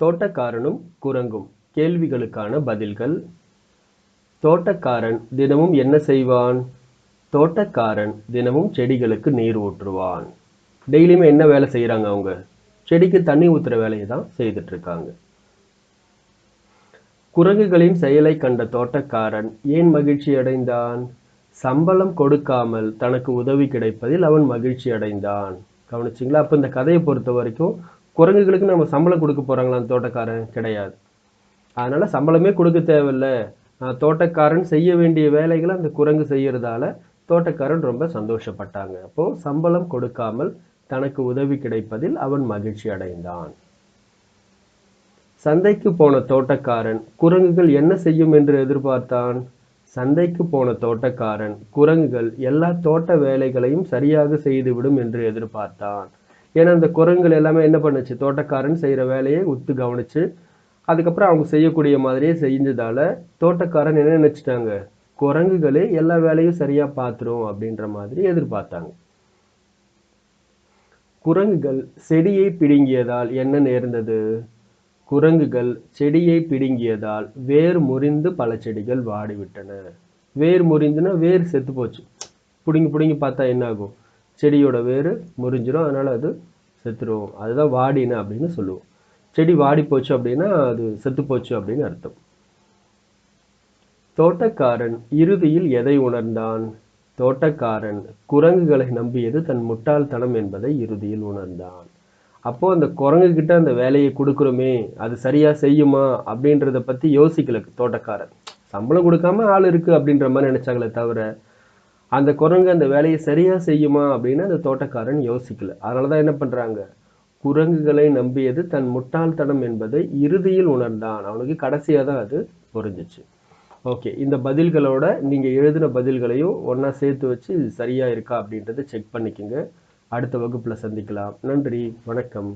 தோட்டக்காரனும் குரங்கும். கேள்விகளுக்கான பதில்கள். தோட்டக்காரன் தினமும் என்ன செய்வான்? தோட்டக்காரன் தினமும் செடிகளுக்கு நீர் ஊற்றுவான். டெய்லியுமே என்ன வேலை செய்கிறாங்க அவங்க? செடிக்கு தண்ணி ஊற்றுற வேலையை தான் செய்துட்டு இருக்காங்க குரங்குகளின் செயலை கண்ட தோட்டக்காரன் ஏன் மகிழ்ச்சி அடைந்தான்? சம்பளம் கொடுக்காமல் தனக்கு உதவி கிடைப்பதில் அவன் மகிழ்ச்சி அடைந்தான். கவனிச்சிங்களா? அப்போ இந்த கதையை பொறுத்த வரைக்கும் குரங்குகளுக்கு நம்ம சம்பளம் கொடுக்க போகிறாங்களாம் தோட்டக்காரன்? கிடையாது. அதனால சம்பளமே கொடுக்க தேவையில்ல. தோட்டக்காரன் செய்ய வேண்டிய வேலைகளை அந்த குரங்கு செய்யறதால தோட்டக்காரன் ரொம்ப சந்தோஷப்பட்டாங்க. அப்போ சம்பளம் கொடுக்காமல் தனக்கு உதவி கிடைப்பதில் அவன் மகிழ்ச்சி அடைந்தான். சந்தைக்கு போன தோட்டக்காரன் குரங்குகள் என்ன செய்யும் என்று எதிர்பார்த்தான்? சந்தைக்கு போன தோட்டக்காரன் குரங்குகள் எல்லா தோட்ட வேலைகளையும் சரியாக செய்துவிடும் என்று எதிர்பார்த்தான். ஏன்னா அந்த குரங்குகள் எல்லாமே என்ன பண்ணுச்சு? தோட்டக்காரன் செய்கிற வேலையை உத்து கவனிச்சு அதுக்கப்புறம் அவங்க செய்யக்கூடிய மாதிரியே செஞ்சதால தோட்டக்காரன் என்ன நினச்சிட்டாங்க? குரங்குகளே எல்லா வேலையும் சரியாக பார்த்துரும் அப்படின்ற மாதிரி எதிர்பார்த்தாங்க. குரங்குகள் செடியை பிடுங்கியதால் என்ன நேர்ந்தது குரங்குகள் செடியை பிடுங்கியதால் வேர் முறிந்து பல செடிகள் வாடிவிட்டன. வேர் முறிந்துன்னா வேர் செத்து போச்சு. பிடுங்கி பிடுங்கி பார்த்தா என்ன ஆகும் செடியோட வேர் முறிஞ்சிடும் அதனால் அது செத்துடும் அதுதான் வாடின அப்படின்னு சொல்லுவோம். செடி வாடி போச்சு அப்படின்னா அது செத்து போச்சு அப்படின்னு அர்த்தம். தோட்டக்காரன் இறுதியில் எதை உணர்ந்தான்? தோட்டக்காரன் குரங்குகளை நம்பியது தன் முட்டாள்தனம் என்பதை இறுதியில் உணர்ந்தான். அப்போ அந்த குரங்கு கிட்ட அந்த வேலையை கொடுக்குறோமே அது சரியா செய்யுமா அப்படின்றத பத்தி யோசிக்கல தோட்டக்காரன். சம்பளம் கொடுக்காம ஆள் இருக்கு அப்படின்ற மாதிரி நினைச்சாங்களே தவிர அந்த குரங்கு அந்த வேலையை சரியாக செய்யுமா அப்படின்னு அந்த தோட்டக்காரன் யோசிக்கல. அதனாலதான் என்ன பண்ணுறாங்க குரங்குகளை நம்பியது தன் முட்டாள்தனம் என்பதை இறுதியில் உணர்ந்தான். அவனுக்கு கடைசியாக தான் அது புரிஞ்சிச்சு. ஓகே இந்த பதில்களோட நீங்கள் எழுதின பதில்களையும் ஒன்றா சேர்த்து வச்சு இது சரியாக இருக்கா அப்படின்றத செக் பண்ணிக்கோங்க. அடுத்த வகுப்பில் சந்திக்கலாம். நன்றி வணக்கம்.